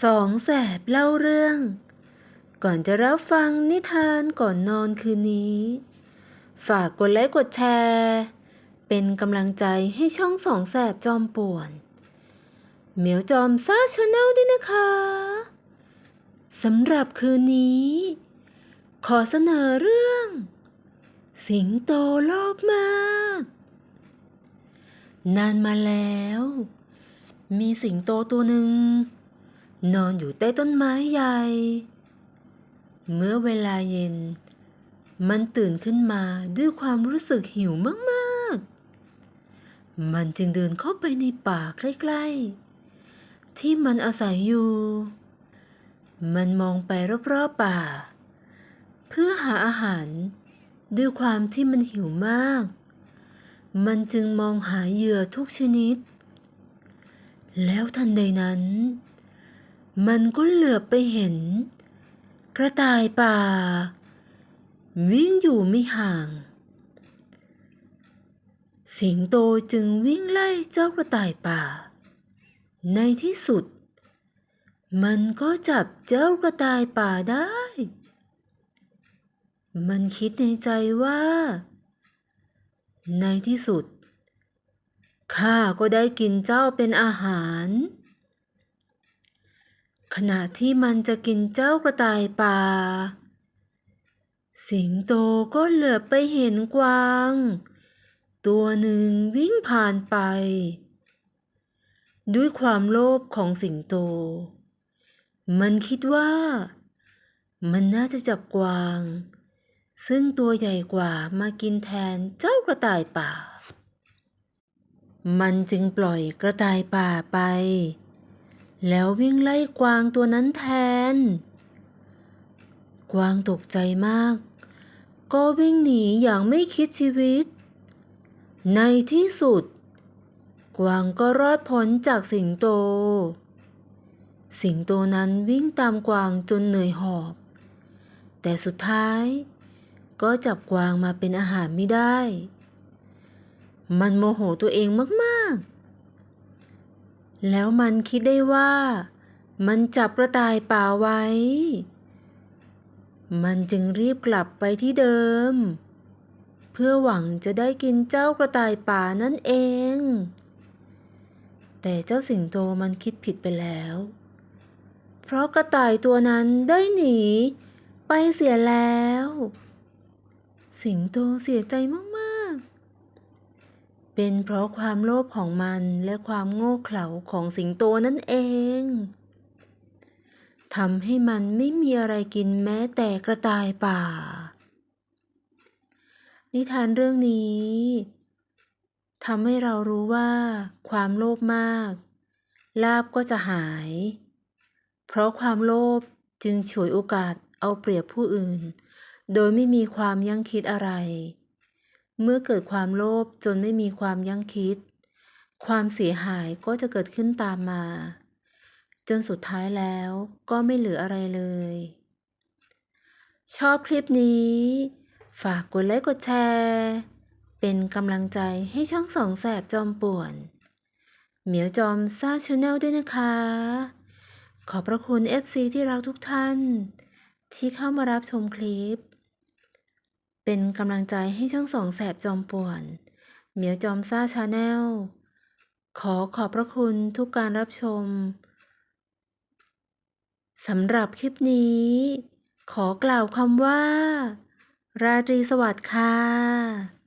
สองแสบเล่าเรื่อง ก่อนจะรับฟังนิทานก่อนนอนคืนนี้ ฝากกดไลค์กดแชร์ เป็นกำลังใจให้ช่องสองแสบจอมป่วน เหมียวจอมซ่าชาแนลด้วยนะคะสำหรับคืนนี้ ขอเสนอเรื่อง สิงโตโลภมาก นานมาแล้ว มีสิงโตตัวหนึ่ง นอนอยู่ใต้ต้นไม้ใหญ่ เมื่อเวลาเย็น มันตื่นขึ้นมาด้วยความรู้สึกหิวมากๆ มันจึงเดินเข้าไปในป่าใกล้ ๆ ที่มันอาศัยอยู่ มันมองไปรอบๆป่า เพื่อหาอาหาร ด้วยความที่มันหิวมาก มันจึงมองหาเหยื่อทุกชนิด แล้วทันใดนั้น มันก็เหลือบไปเห็น กระต่ายป่า วิ่งอยู่ไม่ห่าง สิงโตจึงวิ่งไล่เจ้ากระต่ายป่า ในที่สุด มันก็จับเจ้ากระต่ายป่าได้ มันคิดในใจว่า ในที่สุดข้าก็ได้กินเจ้าเป็นอาหาร ขณะที่มันจะกินเจ้ากระต่ายป่า สิงโตก็เหลือบไปเห็นกวาง ตัวหนึ่งวิ่งผ่านไป ด้วยความโลภของสิงโต มันคิดว่า มันน่าจะจับกวาง ซึ่งตัวใหญ่กว่ามากินแทนเจ้ากระต่ายป่า มันจึงปล่อยกระต่ายป่าไป แล้ววิ่งไล่กวางตัวนั้นแทน กวางตกใจมาก ก็วิ่งหนีอย่างไม่คิดชีวิต ในที่สุด กวางก็รอดพ้นจากสิงโต สิงโตนั้นวิ่งตามกวางจนเหนื่อยหอบ แต่สุดท้าย ก็จับกวางมาเป็นอาหารไม่ได้ มันโมโหตัวเองมาก ๆ แล้วมันคิดได้ว่า มันจับกระต่ายป่าไว้ มันจึงรีบกลับไปที่เดิม เพื่อหวังจะได้กินเจ้ากระต่ายป่านั่นเอง แต่เจ้าสิงโตมันคิดผิดไปแล้ว เพราะกระต่ายตัวนั้นได้หนี ไปเสียแล้ว สิงโตเสียใจมาก เป็นเพราะความโลภของมันและความโง่เขลาของสิงโตนั่นเองทำให้มันไม่มีอะไรกินแม้แต่กระต่ายป่า นิทานเรื่องนี้ทำให้เรารู้ว่า ความโลภมาก ลาบก็จะหาย เพราะความโลภจึงฉวยโอกาสเอาเปรียบผู้อื่น โดยไม่มีความยั้งคิดอะไร เมื่อเกิดความโลภจนไม่มีความยั้งคิด ความเสียหายก็จะเกิดขึ้นตามมา จนสุดท้ายแล้วก็ไม่เหลืออะไรเลย ชอบคลิปนี้ ฝากกดไลค์กดแชร์ เป็นกำลังใจให้ช่องสองแสบจอมป่วน เหมียวจอมซ่าชาแนลด้วยนะคะ ขอบพระคุณ FC ที่รักทุกท่าน ที่เข้ามารับชมคลิป เป็นกำลังใจให้ช่องสองแสบจอมป่วน เหมียวจอมซ่าชาแนล ขอขอบพระคุณทุกการรับชมสำหรับคลิปนี้ ขอกล่าวคำว่า ราตรีสวัสดิ์ค่ะ